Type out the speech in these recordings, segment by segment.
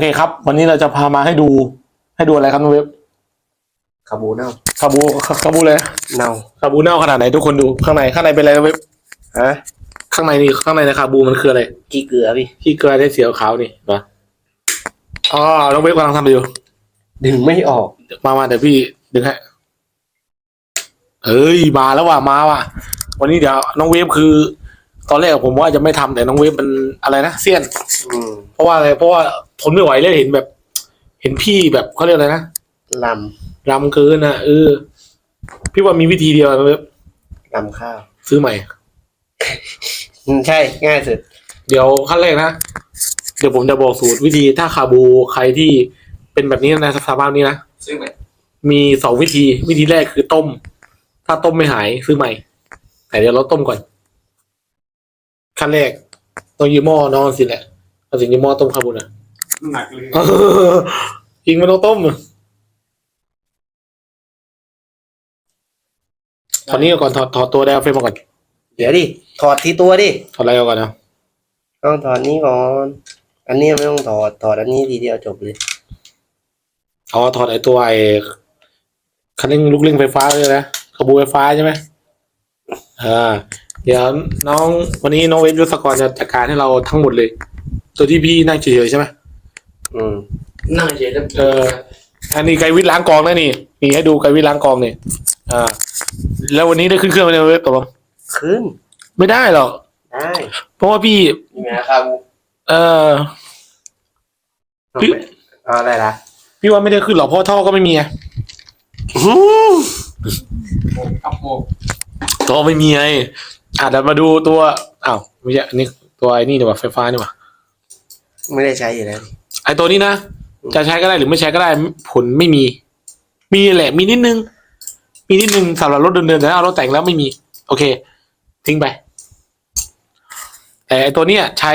เคครับ วันนี้เราจะพามาให้ดู ให้ดูอะไรครับน้องเว็บคาบูเน่าคาบูคาบูเลยเน่าคาบูเน่าขนาดไหนทุกคนดูข้างในข้างในเป็นอะไรน้องเว็บฮะข้างในนี่ข้างในในคาบูมันคืออะไรกี่เกลือพี่ที่เกลือได้สีขาวๆนี่นะอ๋อน้องเว็บกำลังทำอยู่ดึงไม่ออกมามาเดี๋ยวพี่ดึงให้เอ้ยมาแล้วว่ะมาว่ะ วันนี้เดี๋ยวน้องเวฟคือ ตอนแรกผมว่าจะไม่ทำแต่น้องเวฟมันอะไรนะเซียนอืมเพราะว่าอะไรเพราะว่า ทนไม่ไหวเลยเห็นแบบ เห็นพี่แบบเขาเรียกอะไรนะลรำเกินนะเออ พี่ว่ามีวิธีเดียวนะเวฟำลำข้าวซื้อใหม่ อืมใช่ง่ายสุด เดี๋ยวขั้นแรกนะ เดี๋ยวผมจะบอกสูตรวิธีถ้าคาบูใครที่เป็นแบบนี้ในสภาพนี้นะซื้อไหมมีสองวิธีวิธีแรกคือต้ม ถ้าต้มไม่หายซื้อใหม่แต่เดี๋ยวเราต้มก่อน ขั้นแรกต้องยืมหม้อนอนสิแหละเอาสิยืมหม้อต้มคาบูนะ หนักเลยจริงมันต้องต้มตอนนี้ก่อนถอดถอดตัวไดเอาเฟรมมาก่อนเดี๋ยวดิ ถอดทีตัวดิ ถอดอะไรเอาก่อนนะต้องถอดนี้ก่อน อันนี้ไม่ต้องถอด ถอดอันนี้ทีเดียวจบเลย อ๋อ ถอดไอตัวไอคันเร่งลูกเร่งไฟฟ้าเลยนะคาบูไฟฟ้าใช่ไหมอ่า เดี๋ยวน้องวันนี้น้องเวฟยศกรจะจัดการให้เราทั้งหมดเลย ตัวที่พี่นั่งเฉยๆใช่ไหมอืม นั่งเฉยแล้วเออ อันนี้ไกวิทล้างกองนะนี่นี่ให้ดูไกวิทล้างกองนี่อ่า แล้ววันนี้ได้ขึ้นเครื่องไหมเนี่ยเวฟตกลงขึ้นไม่ได้หรอกได้เพราะว่าพี่นี่ไงคาบูเออพี่เอาอะไรล่ะพี่ว่าไม่ได้ขึ้นหรอกเพราะท่อก็ไม่มีไงอื้อกับโมกท่อไม่มีไงอาจจะเดี๋ยวมาดูตัวอ้าวไม่ใช่อันนี้ตัวไอ้นี่ดีกว่าไฟฟ้านี่หว่าไม่ได้ใช้อยู่แล้วดิไอ้ตัวนี้นะ จะใช้ก็ได้หรือไม่ใช้ก็ได้ผลไม่มี มีแหละมีนิดนึง มีนิดนึงสำหรับรถเดินๆแต่ถ้าเอารถแต่งแล้วไม่มี โอเค ทิ้งไป แต่ไอ้ตัวเนี้ยใช้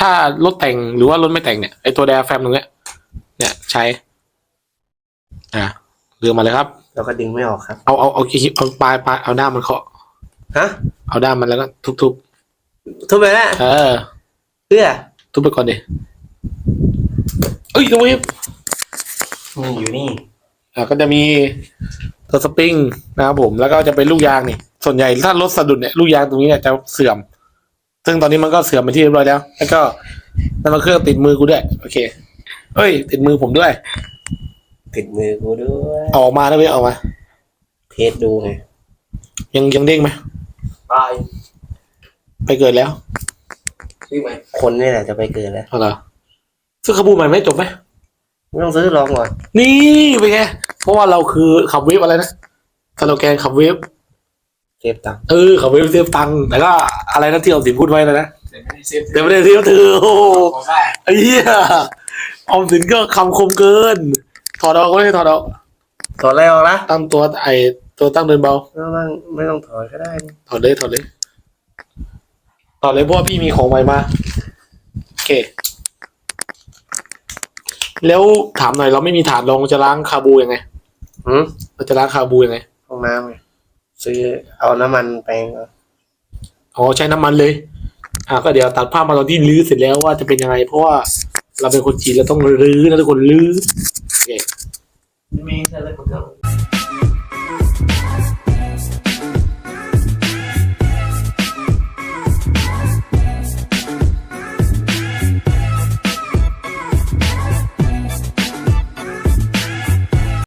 ถ้ารถแต่งหรือว่ารถไม่แต่งเนี่ยไอ้ตัวไดอะแฟรมตรงเนี้ยเนี่ยใช้ อ่าเรือมาเลยครับ เราก็ดึงไม่ออกครับ เอาเอาเอาเอาปลายปลายเอาด้ามมันเคาะฮะเอาด้ามมันแล้วก็ทุบทุบไปแล้วๆเออเพื่อทุบไปก่อนดิ เอ้ยตรงนี้นี่อยู่นี่ อ่าก็จะมีตัวสปริงนะครับผมแล้วก็จะเป็นลูกยางนี่ ส่วนใหญ่ถ้ารถสะดุดเนี่ยลูกยางตรงนี้เนี่ยจะเสื่อม ซึ่งตอนนี้มันก็เสื่อมไปที่เรียบร้อยแล้ว แล้วก็น้ำมันเครื่องติดมือกูด้วย โอเค เอ้ย ติดมือผมด้วย ติดมือกูด้วยเอาออกมาได้ไหมเอาออกมาเทสดูไงยังยังเด้งไหมตายไปเกิดแล้วซื้อไหมคนนี่แหละจะไปเกิดแล้ว เอาเหรอ ซื้อขบูใหม่ไหมจบไหมไม่ต้องซื้อลองก่อนนี่เป็นไงเพราะว่าเราคือขับเวฟอะไรนะสโลแกนขับเวฟเซฟตังค์เออขับเวฟเซฟตังค์แต่ก็อะไรนะที่เอาสินพูดไว้นะนะแต่ไม่ได้เซฟเดี๋ยวไม่ได้เซฟเธอโอ้โหขอได้ไอ้เหี้ยออมสินก็คำคมเกิน ถอดออกก็ได้ถอดออกถอดอะไรออกละตั้งตัวไอตัวตั้งเดินเบา ไม่ต้องไม่ต้องถอดก็ได้นะถอดเลยถอดเลยถอดเลยเพราะว่าพี่มีของใหม่มาโอเค แล้วถามหน่อยเราไม่มีถาดรองจะล้างคาบูยังไงหืมเราจะล้างคาบูยังไงห้องน้ำไงซื้อเอาน้ำมันแปรงเอาอ๋อใช้น้ำมันเลย อะก็เดี๋ยวตัดภาพมาตอนที่ลื้อเสร็จแล้วว่าจะเป็นยังไง เพราะว่าเราเป็นคนจีนเราต้องรื้อนะทุกคนรื้อโอเคไม่มีอ